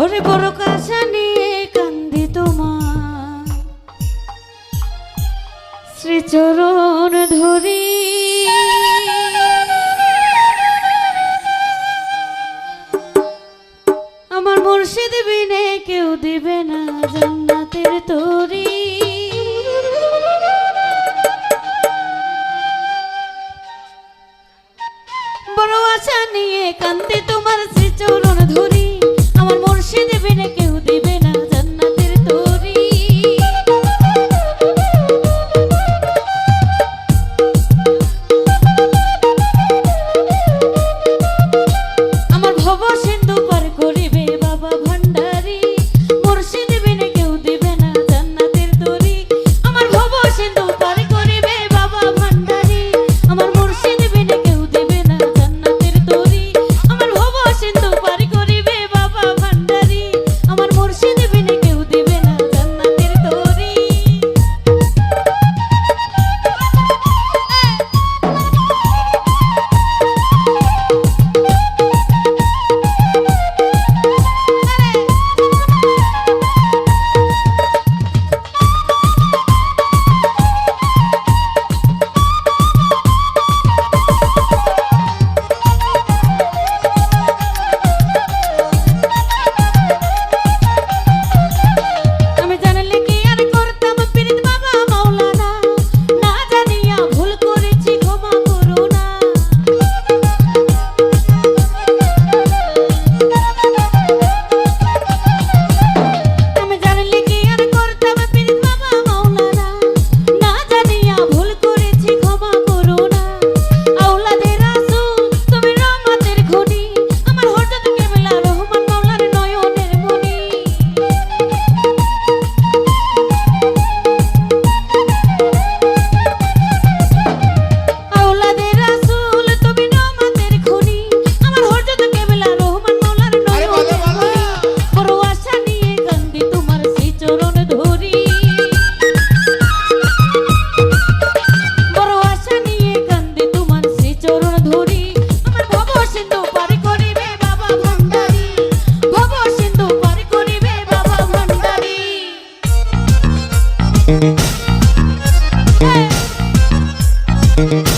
ওরে বড় কাশা নিয়ে কান্দি তোমার। শ্রীচরণ ধরি Thank